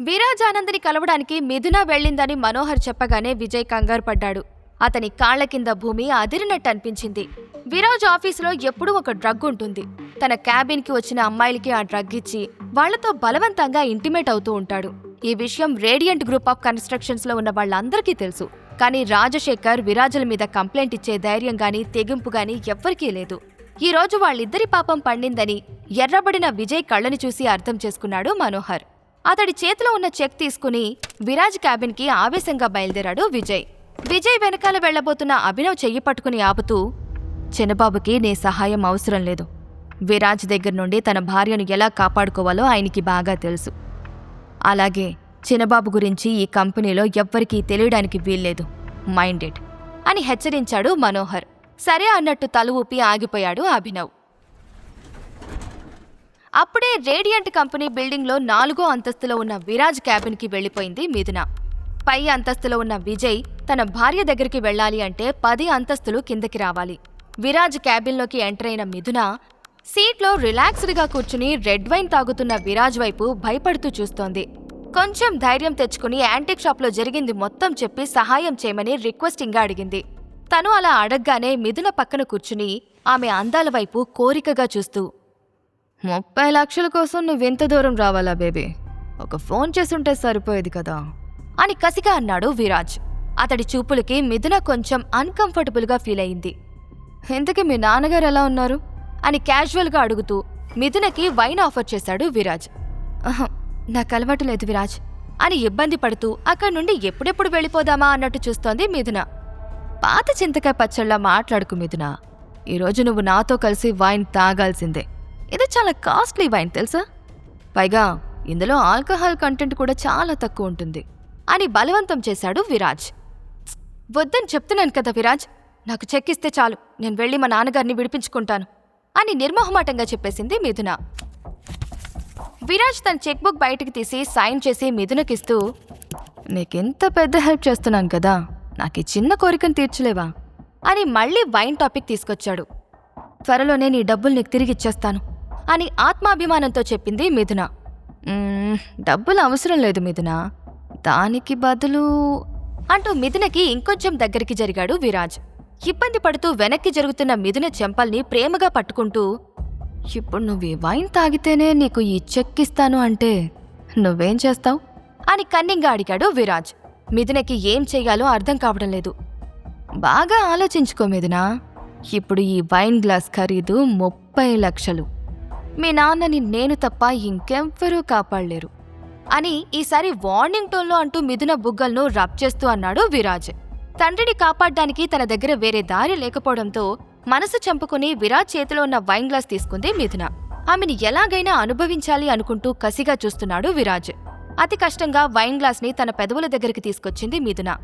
విరాజ్ కలవడానికి మిథున వెళ్ళిందని మనోహర్ చెప్పగానే విజయ్ కంగారు పడ్డాడు. అతని కాళ్ళ కింద భూమి అదిరినట్టు అనిపించింది. విరాజ్ ఆఫీసులో ఎప్పుడూ ఒక డ్రగ్ ఉంటుంది. తన క్యాబిన్కి వచ్చిన అమ్మాయిలకి ఆ డ్రగ్ ఇచ్చి వాళ్ళతో బలవంతంగా ఇంటిమేట్ అవుతూ ఉంటాడు. ఈ విషయం రేడియంట్ గ్రూప్ ఆఫ్ కన్స్ట్రక్షన్స్లో ఉన్న వాళ్ళందరికీ తెలుసు. కానీ రాజశేఖర్ విరాజుల మీద కంప్లైంట్ ఇచ్చే ధైర్యం గాని తెగింపు గాని ఎవ్వరికీ లేదు. ఈ రోజు వాళ్ళిద్దరి పాపం పండిందని ఎర్రబడిన విజయ్ కళ్ళని చూసి అర్థం చేసుకున్నాడు మనోహర్. అతడి చేతిలో ఉన్న చెక్ తీసుకుని విరాజ్ క్యాబిన్కి ఆవేశంగా బయలుదేరాడు విజయ్. విజయ్ వెనకాల వెళ్ళబోతున్న అభినవ్ చెయ్యి పట్టుకుని ఆపుతూ చిన్నబాబుకి నీ సహాయం అవసరం లేదు. విరాజ్ దగ్గర నుండి తన భార్యను ఎలా కాపాడుకోవాలో ఆయనకి బాగా తెలుసు. అలాగే చిన్నబాబు గురించి ఈ కంపెనీలో ఎవ్వరికీ తెలియడానికి వీల్లేదు. మైండెడ్ అని హెచ్చరించాడు మనోహర్. సరే అన్నట్టు తల ఊపి ఆగిపోయాడు అభినవ్. అప్పుడే రేడియంట్ కంపెనీ బిల్డింగ్లో నాలుగో అంతస్తులో ఉన్న విరాజ్ క్యాబిన్కి వెళ్ళిపోయింది మిథున. పై అంతస్తులో ఉన్న విజయ్ తన భార్య దగ్గరికి వెళ్ళాలి అంటే పది అంతస్తులు కిందకి రావాలి. విరాజ్ క్యాబిన్లోకి ఎంటర్ అయిన మిథున సీట్లో రిలాక్స్డ్గా కూర్చుని రెడ్ వైన్ తాగుతున్న విరాజ్ వైపు భయపడుతూ చూస్తోంది. కొంచెం ధైర్యం తెచ్చుకుని యాంటిక్ షాప్లో జరిగింది మొత్తం చెప్పి సహాయం చేయమని రిక్వెస్టింగ్గా అడిగింది. తను అలా అడగగానే మిథున పక్కన కూర్చుని ఆమె అందాల వైపు కోరికగా చూస్తూ ముప్పై లక్షల కోసం నువ్వెంత దూరం రావాలా బేబీ? ఒక ఫోన్ చేసుంటే సరిపోయేది కదా. అని కసిగా అన్నాడు విరాజ్. అతడి చూపులకి మిథున కొంచెం అన్కంఫర్టబుల్గా ఫీల్ అయింది. ఇంతకీ మీ నాన్నగారు ఎలా ఉన్నారు? అని క్యాజువల్గా అడుగుతూ మిథునకి వైన్ ఆఫర్ చేశాడు విరాజ్. నాకు అలవాటు లేదు విరాజ్. అని ఇబ్బంది పడుతూ అక్కడి నుండి ఎప్పుడెప్పుడు వెళ్ళిపోదామా అన్నట్టు చూస్తోంది మిథున. పాత చింతకాయ పచ్చళ్ళ మాట్లాడుకు మిథున. ఈరోజు నువ్వు నాతో కలిసి వైన్ తాగాల్సిందే. ఇది చాలా కాస్ట్లీ వైన్ తెలుసా? పైగా ఇందులో ఆల్కహాల్ కంటెంట్ కూడా చాలా తక్కువ ఉంటుంది. అని బలవంతం చేశాడు విరాజ్. వద్దని చెప్తున్నాను కదా విరాజ్ నాకు చెక్కిస్తే చాలు. నేను వెళ్ళి మా నాన్నగారిని విడిపించుకుంటాను. అని నిర్మోహమాటంగా చెప్పేసింది మిథున. విరాజ్ తన చెక్ బుక్ బయటకు తీసి సైన్ చేసి మిథునకిస్తూ నీకెంత పెద్ద హెల్ప్ చేస్తున్నాను కదా నాకు ఈ చిన్న కోరికను తీర్చలేవా? అని మళ్ళీ వైన్ టాపిక్ తీసుకొచ్చాడు. త్వరలోనే నీ డబ్బులు నీకు తిరిగి ఇచ్చేస్తాను. అని ఆత్మాభిమానంతో చెప్పింది మిథున. డబ్బులు అవసరం లేదు మిథున. దానికి బదులు అంటూ మిథునకి ఇంకొంచెం దగ్గరికి జరిగాడు విరాజ్. ఇబ్బంది పడుతూ వెనక్కి జరుగుతున్న మిథున చెంపల్ని ప్రేమగా పట్టుకుంటూ ఇప్పుడు నువ్వు ఈ వైన్ తాగితేనే నీకు ఈ చెక్ ఇస్తాను అంటే నువ్వేం చేస్తావు? అని కన్నింగా అడిగాడు విరాజ్. మిథునకి ఏం చేయాలో అర్థం కావడం లేదు. బాగా ఆలోచించుకో మిథున. ఇప్పుడు ఈ వైన్ గ్లాస్ ఖరీదు ముప్పై లక్షలు. మీ నాన్నని నేను తప్ప ఇంకెవ్వరూ కాపాడలేరు అని ఈసారి వార్నింగ్ టోన్లో అంటూ మిథున బుగ్గల్ను రబ్ చేస్తూ అన్నాడు విరాజ్. తండ్రిని కాపాడ్డానికి తన దగ్గర వేరే దారి లేకపోవడంతో మనసు చంపుకుని విరాజ్ చేతిలో ఉన్న వైన్ గ్లాస్ తీసుకుంది మిథున. ఆమెని ఎలాగైనా అనుభవించాలి అనుకుంటూ కసిగా చూస్తున్నాడు విరాజ్. అతి కష్టంగా వైన్ గ్లాస్ని తన పెదవుల దగ్గరికి తీసుకొచ్చింది మిథున.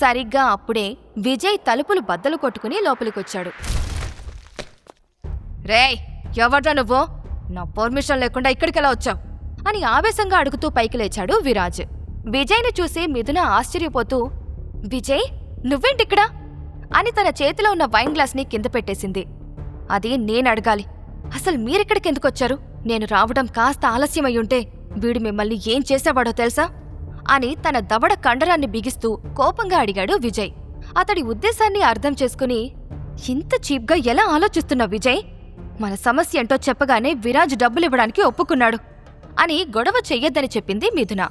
సరిగ్గా అప్పుడే విజయ్ తలుపులు బద్దలు కొట్టుకుని లోపలికొచ్చాడు. రేయ్ ఎవడ్రా నువ్వు? నా పర్మిషన్ లేకుండా ఇక్కడికెలా వచ్చావు? అని ఆవేశంగా అడుగుతూ పైకి లేచాడు విరాజ్. విజయ్ని చూసి మిథున ఆశ్చర్యపోతూ విజయ్ నువ్వేంటిక్కడా? అని తన చేతిలో ఉన్న వైన్ గ్లాస్ని కింద పెట్టేసింది. అది నేను అడగాలి. అసలు మీరిక్కడికి ఎందుకొచ్చారు నేను రావడం కాస్త ఆలస్యమయ్యుంటే వీడు మిమ్మల్ని ఏం చేసేవాడో తెలుసా? అని తన దవడ కండరాన్ని బిగిస్తూ కోపంగా అడిగాడు విజయ్. అతడి ఉద్దేశాన్ని అర్థం చేసుకుని ఇంత చీప్గా ఎలా ఆలోచిస్తున్నా విజయ్? మన సమస్య ఏంటో చెప్పగానే విరాజ్ డబ్బులివ్వడానికి ఒప్పుకున్నాడు. అని గొడవ చెయ్యొద్దని చెప్పింది మిథున.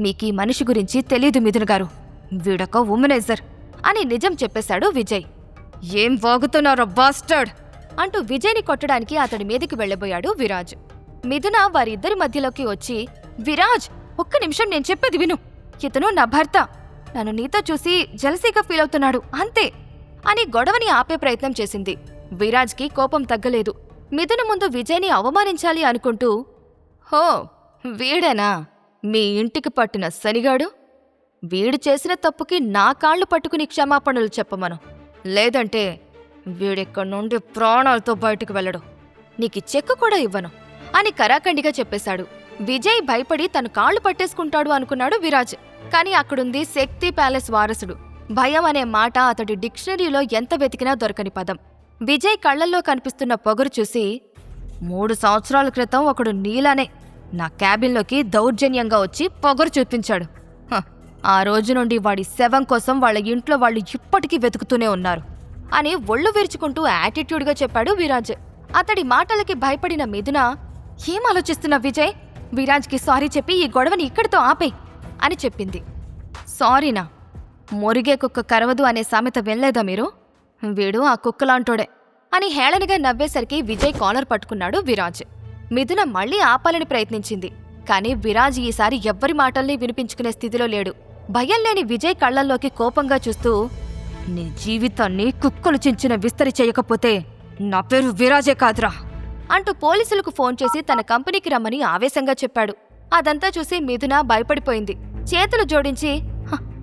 మీకీ మనిషి గురించి తెలీదు మిథున గారు. వీడొక ఉమనైజర్ అని నిజం చెప్పేశాడు విజయ్. ఏం వాగుతున్నారో బాస్టర్డ్! అంటూ విజయ్ని కొట్టడానికి అతడి మీదకి వెళ్ళబోయాడు విరాజ్. మిథున వారిద్దరి మధ్యలోకి వచ్చి విరాజ్ ఒక్క నిమిషం నేను చెప్పేది విను. ఇతను నా భర్త. నన్ను నీతో చూసి జలసీగా ఫీల్ అవుతున్నాడు అంతే! అని గొడవని ఆపే ప్రయత్నం చేసింది. విరాజ్కి కోపం తగ్గలేదు. మిథున ముందు విజయ్ని అవమానించాలి అనుకుంటూ హో వీడేనా? మీ ఇంటికి పట్టిన శనిగాడు? వీడు చేసిన తప్పుకి నా కాళ్ళు పట్టుకుని క్షమాపణలు చెప్పమను. లేదంటే వీడిక్కడి నుండి ప్రాణాలతో బయటకు వెళ్ళడు. నీకు చెక్కు కూడా ఇవ్వను అని కరాఖండిగా చెప్పేశాడు. విజయ్ భయపడి తను కాళ్ళు పట్టేసుకుంటాడు అనుకున్నాడు విరాజ్. కానీ అక్కడుంది శక్తి ప్యాలెస్ వారసుడు. భయం అనే మాట అతడి డిక్షనరీలో ఎంత వెతికినా దొరకని పదం. విజయ్ కళ్ళల్లో కనిపిస్తున్న పొగరు చూసి మూడు సంవత్సరాల క్రితం ఒకడు నీలానే నా క్యాబిన్లోకి దౌర్జన్యంగా వచ్చి పొగరు చూపించాడు. హ, ఆ రోజు నుండి వాడి శవం కోసం వాళ్ళ ఇంట్లో వాళ్ళు ఇప్పటికీ వెతుకుతూనే ఉన్నారు అని ఒళ్ళు విరుచుకుంటూ యాటిట్యూడ్గా చెప్పాడు విరాజ్. అతడి మాటలకి భయపడిన మిథున ఏం ఆలోచిస్తున్నా విజయ్? విరాజ్కి సారీ చెప్పి ఈ గొడవని ఇక్కడితో ఆపేయ్ అని చెప్పింది. సారీనా? మురిగే కుక్క కరవదు అనే సామెత వెళ్ళలేదా మీరు? వీడు ఆ కుక్కలాంటోడే అని హేళనగా నవ్వేసరికి విజయ్ కాలర్ పట్టుకున్నాడు విరాజ్. మిథున మళ్ళీ ఆపాలని ప్రయత్నించింది. కానీ విరాజ్ ఈసారి ఎవ్వరి మాటల్ని వినిపించుకునే స్థితిలో లేడు. భయం లేని విజయ్ కళ్ళల్లోకి కోపంగా చూస్తూ నీ జీవితాన్ని కుక్కలు చించిన విస్తరి చేయకపోతే నా పేరు విరాజే కాదురా అంటూ పోలీసులకు ఫోన్ చేసి తన కంపెనీకి రమ్మని ఆవేశంగా చెప్పాడు. అదంతా చూసి మిథున భయపడిపోయింది. చేతులు జోడించి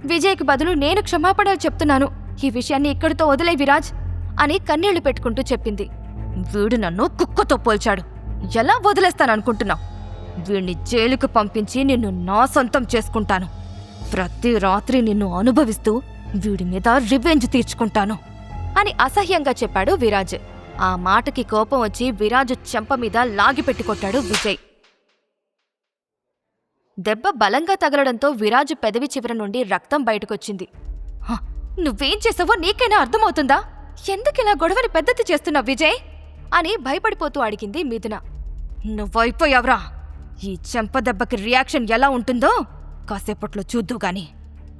విజయ్కి బదులు నేను క్షమాపణలు చెప్తున్నాను. ఈ విషయాన్ని ఇక్కడితో వదిలే విరాజ్ అని కన్నీళ్ళు పెట్టుకుంటూ చెప్పింది. వీడు నన్ను కుక్కతో పోల్చాడు. ఎలా వదిలేస్తాననుకుంటున్నావు? వీణ్ణి జైలుకు పంపించి నిన్ను నా సొంతం చేసుకుంటాను. ప్రతి రాత్రి నిన్ను అనుభవిస్తూ వీడి మీద రివెంజ్ తీర్చుకుంటాను అని అసహ్యంగా చెప్పాడు విరాజ్. ఆ మాటకి కోపం వచ్చి విరాజు చెంప మీద లాగిపెట్టి కొట్టాడు విజయ్. దెబ్బ బలంగా తగలడంతో విరాజు పెదవి చివర నుండి రక్తం బయటకొచ్చింది. "హ, నువ్వేం చేసావో నీకైనా అర్థమవుతుందా? ఎందుకిలా గొడవని పెద్దది చేస్తున్నావు విజయ్? అని భయపడిపోతూ అడిగింది మిథున. నువ్వైపోయావురా. ఈ చెంప దెబ్బకి రియాక్షన్ ఎలా ఉంటుందో కాసేపట్లో చూద్దు గాని.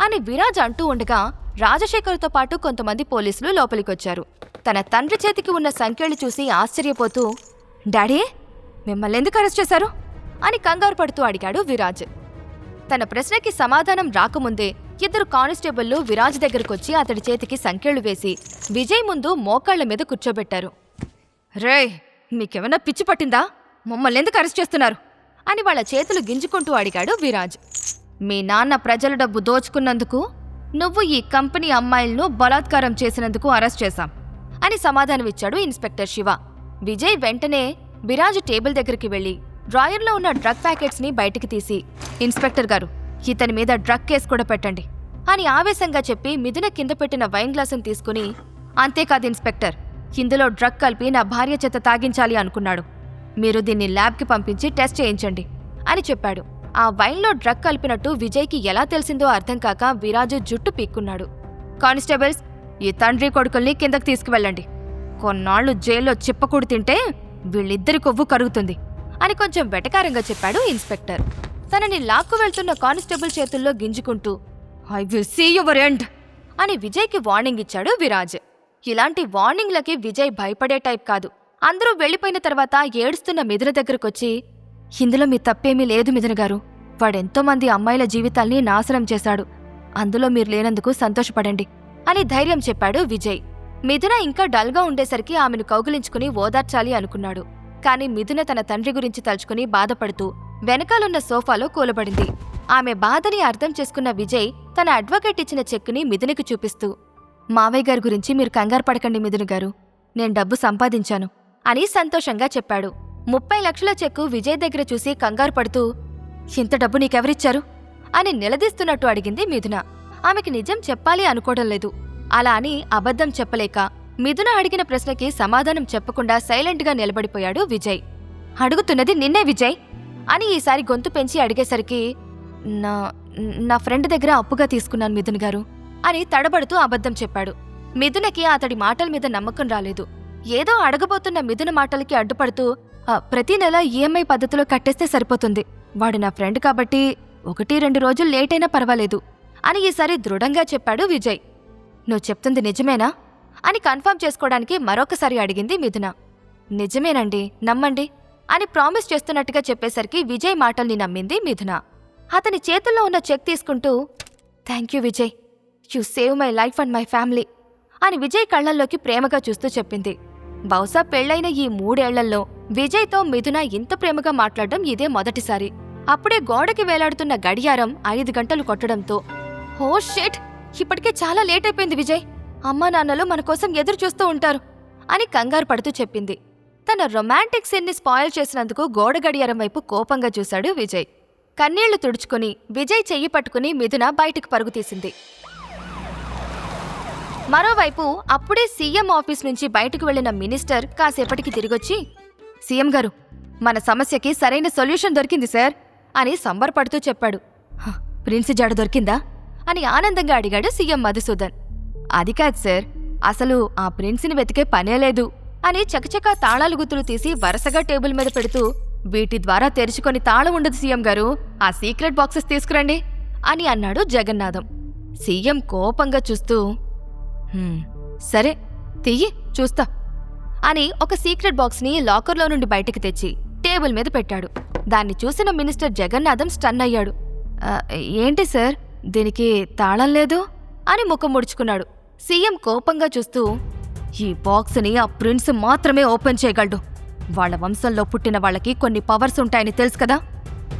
అని విరాజ్ అంటూ ఉండగా రాజశేఖర్తో పాటు కొంతమంది పోలీసులు లోపలికొచ్చారు. తన తండ్రి చేతికి ఉన్న సంఖ్యలు చూసి ఆశ్చర్యపోతూ డాడీ మిమ్మల్ని ఎందుకు అరెస్ట్ చేశారు? అని కంగారు పడుతూ అడిగాడు విరాజ్. తన ప్రశ్నకి సమాధానం రాకముందే ఇద్దరు కానిస్టేబుళ్ళు విరాజ్ దగ్గరకొచ్చి అతడి చేతికి సంఖ్యలు వేసి విజయ్ ముందు మోకాళ్ళ మీద కూర్చోబెట్టారు. రే మీకేమన్నా పిచ్చి పట్టిందా? మమ్మల్ని ఎందుకు అరెస్ట్ చేస్తున్నారు? అని వాళ్ళ చేతులు గింజుకుంటూ అడిగాడు విరాజ్. మీ నాన్న ప్రజల డబ్బు దోచుకున్నందుకు నువ్వు ఈ కంపెనీ అమ్మాయిలను బలాత్కారం చేసినందుకు అరెస్ట్ చేశాం అని సమాధానమిచ్చాడు ఇన్స్పెక్టర్ శివ. విజయ్ వెంటనే విరాజ్ టేబుల్ దగ్గరికి వెళ్ళి డ్రాయర్లో ఉన్న డ్రగ్ ప్యాకెట్స్ని బయటికి తీసి ఇన్స్పెక్టర్ గారు ఇతని మీద డ్రగ్ కేసు కూడా పెట్టండి అని ఆవేశంగా చెప్పి మిథున కింద పెట్టిన వైన్ గ్లాసును తీసుకుని అంతేకాదు ఇన్స్పెక్టర్. ఇందులో డ్రగ్ కలిపి నా భార్య చేత తాగించాలి అనుకున్నాడు. మీరు దీన్ని ల్యాబ్కి పంపించి టెస్ట్ చేయించండి అని చెప్పాడు. ఆ వైన్లో డ్రగ్ కలిపినట్టు విజయ్కి ఎలా తెలిసిందో అర్థం కాక విరాజు జుట్టు పీక్కున్నాడు. కానిస్టేబుల్స్ ఈ తండ్రి కొడుకుల్ని కిందకు తీసుకువెళ్ళండి. కొన్నాళ్ళు జైల్లో చిప్పకూడు తింటే వీళ్ళిద్దరి కొవ్వు కరుగుతుంది అని కొంచెం వెటకారంగా చెప్పాడు ఇన్స్పెక్టర్. తనని లాక్కు వెళ్తున్న కానిస్టేబుల్ చేతుల్లో గింజుకుంటూ I will see your end అని విజయ్కి వార్నింగ్ ఇచ్చాడు విరాజ్. ఇలాంటి వార్నింగ్లకి విజయ్ భయపడే టైప్ కాదు. అందరూ వెళ్ళిపోయిన తర్వాత ఏడుస్తున్న మిథున దగ్గరకొచ్చి ఇందులో మీ తప్పేమీ లేదు మిథున గారు. వాడెంతో మంది అమ్మాయిల జీవితాల్ని నాశనం చేశాడు. అందులో మీరు లేనందుకు సంతోషపడండి అని ధైర్యం చెప్పాడు విజయ్. మిథున ఇంకా డల్గా ఉండేసరికి ఆమెను కౌగిలించుకుని ఓదార్చాలి అనుకున్నాడు. కాని మిథున తన తండ్రి గురించి తలుచుకుని బాధపడుతూ వెనకాలన్న సోఫాలో కూలబడింది. ఆమె బాధని అర్థం చేసుకున్న విజయ్ తన అడ్వకేట్ ఇచ్చిన చెక్కుని మిథునికి చూపిస్తూ మావయ్య గారి గురించి మీరు కంగారు పడకండి మిథును గారు. నేను డబ్బు సంపాదించాను అని సంతోషంగా చెప్పాడు. ముప్పై లక్షల చెక్కు విజయ్ దగ్గర చూసి కంగారు పడుతూ ఇంత డబ్బు నీకెవరిచ్చారు? అని నిలదీస్తున్నట్టు అడిగింది మిథున. ఆమెకి నిజం చెప్పాలి అనుకోవడం లేదు. అలా అని అబద్ధం చెప్పలేక మిథున అడిగిన ప్రశ్నకి సమాధానం చెప్పకుండా సైలెంట్గా నిలబడిపోయాడు విజయ్. అడుగుతున్నది నిన్నే విజయ్. అని ఈసారి గొంతు పెంచి అడిగేసరికి నా నా ఫ్రెండ్ దగ్గర అప్పుగా తీసుకున్నాను మిథున్ గారు అని తడబడుతూ అబద్ధం చెప్పాడు. మిథునకి అతడి మాటల మీద నమ్మకం రాలేదు. ఏదో అడగబోతున్న మిథున మాటలకి అడ్డుపడుతూ ప్రతి నెల ఈఎంఐ పద్ధతిలో కట్టేస్తే సరిపోతుంది. వాడు నా ఫ్రెండ్ కాబట్టి ఒకటి రెండు రోజులు లేట్ అయినా పర్వాలేదు అని ఈసారి దృఢంగా చెప్పాడు విజయ్. నువ్వు చెప్తుంది నిజమేనా? అని కన్ఫర్మ్ చేసుకోవడానికి మరొకసారి అడిగింది మిథున. నిజమేనండి. నమ్మండి. అని ప్రామిస్ చేస్తున్నట్టుగా చెప్పేసరికి విజయ్ మాటల్ని నమ్మింది మిథున. అతని చేతుల్లో ఉన్న చెక్ తీసుకుంటూ thank you Vijay. You save my life and my family అని విజయ్ కళ్ళల్లోకి ప్రేమగా చూస్తూ చెప్పింది. బహుశా పెళ్ళైన ఈ మూడేళ్ళలో విజయ్తో మిథున ఇంత ప్రేమగా మాట్లాడడం ఇదే మొదటిసారి. అప్పుడే గోడకి వేలాడుతున్న గడియారం ఐదు గంటలు కొట్టడంతో oh హో షెట్ ఇప్పటికే చాలా లేట్ అయిపోయింది విజయ్. అమ్మా నాన్నలు మన కోసం ఎదురు చూస్తూ ఉంటారు అని కంగారు పడుతూ చెప్పింది. తన రొమాంటిక్ సీన్ని స్పాయిల్ చేసినందుకు గోడ గడియారం వైపు కోపంగా చూశాడు విజయ్. కన్నీళ్ళు తుడుచుకుని విజయ్ చెయ్యి పట్టుకుని మిథున బయటికి పరుగు తీసింది. మరోవైపు అప్పుడే సీఎం ఆఫీస్ నుంచి బయటకు వెళ్ళిన మినిస్టర్ కాసేపటికి తిరిగొచ్చి సీఎం గారు మన సమస్యకి సరైన సొల్యూషన్ దొరికింది సార్ అని సంబరపడుతూ చెప్పాడు. "హ, ప్రిన్స్ జాడ దొరికిందా? అని ఆనందంగా అడిగాడు సీఎం మధుసూదన్. అది కాదు సార్ అసలు ఆ ప్రిన్స్ని వెతికే పనే లేదు. అని చకచకా తాళాలు గుత్తులు తీసి వరుసగా టేబుల్ మీద పెడుతూ వీటి ద్వారా తెరుచుకొని తాళం ఉండదు సీఎం గారు. ఆ సీక్రెట్ బాక్సెస్ తీసుకురండి అని అన్నాడు జగన్నాథం. సీఎం కోపంగా చూస్తూ సరే తీయి చూస్తా అని ఒక సీక్రెట్ బాక్స్ని లాకర్లో నుండి బయటకు తెచ్చి టేబుల్ మీద పెట్టాడు. దాన్ని చూసిన మినిస్టర్ జగన్నాథం స్టన్ అయ్యాడు. ఏంటి సార్? దీనికి తాళం లేదు? అని ముఖం ముడుచుకున్నాడు. సీఎం కోపంగా చూస్తూ ఈ బాక్స్ని ఆ ప్రిన్స్ మాత్రమే ఓపెన్ చేయగలడు. వాళ్ళ వంశంలో పుట్టిన వాళ్ళకి కొన్ని పవర్స్ ఉంటాయని తెలుసు కదా?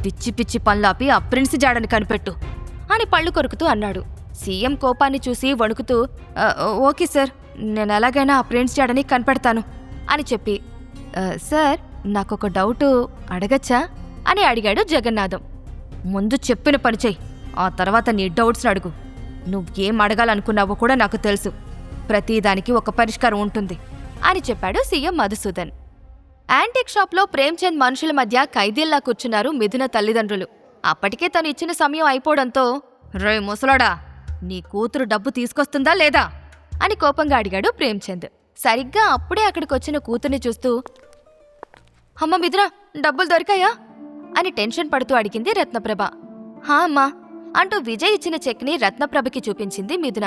పిచ్చి పిచ్చి పనులాపి ఆ ప్రిన్స్ జాడని కనిపెట్టు అని పళ్ళు కొరుకుతూ అన్నాడు. సీఎం కోపాన్ని చూసి వణుకుతూ ఓకే సార్ నేను ఎలాగైనా ఆ ప్రిన్స్ జాడని కనిపెడతాను అని చెప్పి సార్ నాకొక డౌటు అడగచ్చా? అని అడిగాడు జగన్నాథం. ముందు చెప్పిన పని చెయ్యి ఆ తర్వాత నీ డౌట్స్ అడుగు. నువ్వేం అడగాలనుకున్నావో కూడా నాకు తెలుసు. ప్రతిదానికి ఒక పరిష్కారం ఉంటుంది అని చెప్పాడు సీఎం మధుసూదన్. యాంటిక్ షాప్లో ప్రేమ్చంద్ మనుషుల మధ్య ఖైదీల్లా కూర్చున్నారు మిథున తల్లిదండ్రులు. అప్పటికే తను ఇచ్చిన సమయం అయిపోవడంతో రే ముసలోడా నీ కూతురు డబ్బు తీసుకొస్తుందా లేదా? అని కోపంగా అడిగాడు ప్రేమ్చంద్ సరిగ్గా అప్పుడే అక్కడికి వచ్చిన కూతుర్ని చూస్తూ అమ్మ మిథున డబ్బులు దొరికాయా? అని టెన్షన్ పడుతూ అడిగింది రత్నప్రభ. హా అమ్మా అంటూ విజయ్ ఇచ్చిన చెక్ని రత్నప్రభకి చూపించింది మిథున.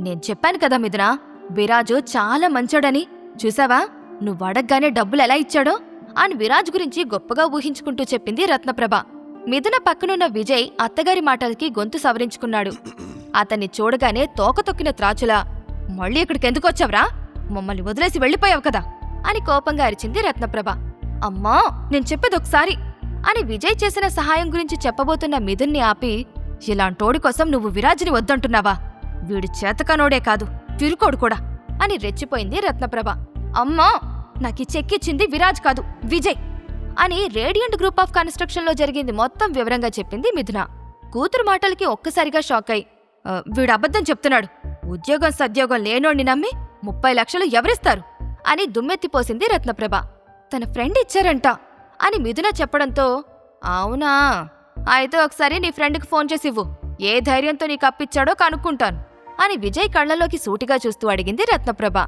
నేను చెప్పాను కదా మిథున విరాజు చాలా మంచోడని. చూసావా? నువ్వు అడగగానే డబ్బులు ఎలా ఇచ్చాడో? అని విరాజ్ గురించి గొప్పగా ఊహించుకుంటూ చెప్పింది రత్నప్రభ. మిథున పక్కనున్న విజయ్ అత్తగారి మాటలకి గొంతు సవరించుకున్నాడు. అతన్ని చూడగానే తోక తొక్కిన త్రాచులా మళ్ళీ ఇక్కడికి ఎందుకు వచ్చావురా? మమ్మల్ని వదిలేసి వెళ్ళిపోయావు కదా? అని కోపంగా అరిచింది రత్నప్రభ. అమ్మా నేను చెప్పేది ఒకసారి. అని విజయ్ చేసిన సహాయం గురించి చెప్పబోతున్న మిథున్ని ఆపి ఇలాంటోడి కోసం నువ్వు విరాజ్ని వద్దంటున్నావా? వీడు చేతకనోడే కాదు తిరుకోడు కూడా అని రెచ్చిపోయింది రత్నప్రభ. అమ్మా నాకు చెక్కిచ్చింది విరాజ్ కాదు విజయ్ అని రేడియంట్ గ్రూప్ ఆఫ్ కన్స్ట్రక్షన్లో జరిగింది మొత్తం వివరంగా చెప్పింది మిథున. కూతురు మాటలకి ఒక్కసారిగా షాక్ అయి వీడు అబద్ధం చెప్తున్నాడు. ఉద్యోగం సద్యోగం లేనోడిని నమ్మి ముప్పై లక్షలు ఎవరిస్తారు? అని దుమ్మెత్తిపోసింది రత్నప్రభ. తన ఫ్రెండ్ ఇచ్చారంట అని మిథున చెప్పడంతో అవునా? అయితే ఒకసారి నీ ఫ్రెండ్కి ఫోన్ చేసి ఇవ్వు. ఏ ధైర్యంతో నీకు అప్పిచ్చాడో కనుక్కుంటాను. అని విజయ్ కళ్ళలోకి సూటిగా చూస్తూ అడిగింది రత్నప్రభ.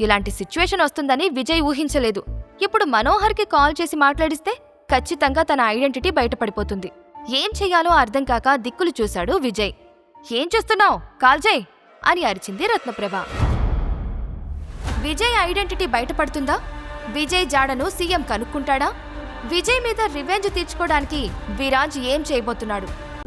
ఇలాంటి సిచ్యువేషన్ వస్తుందని విజయ్ ఊహించలేదు. ఇప్పుడు మనోహర్కి కాల్ చేసి మాట్లాడిస్తే ఖచ్చితంగా తన ఐడెంటిటీ బయటపడిపోతుంది. ఏం చెయ్యాలో అర్థం కాక దిక్కులు చూశాడు విజయ్. ఏం చేస్తున్నావు? కాల్ చేయి అని అరిచింది రత్నప్రభ. విజయ్ ఐడెంటిటీ బయటపడుతుందా? విజయ్ జాడను సీఎం కనుక్కుంటాడా? విజయ్ మీద రివెంజ్ తీర్చుకోవడానికి విరాజ్ ఏం చేయబోతున్నాడు?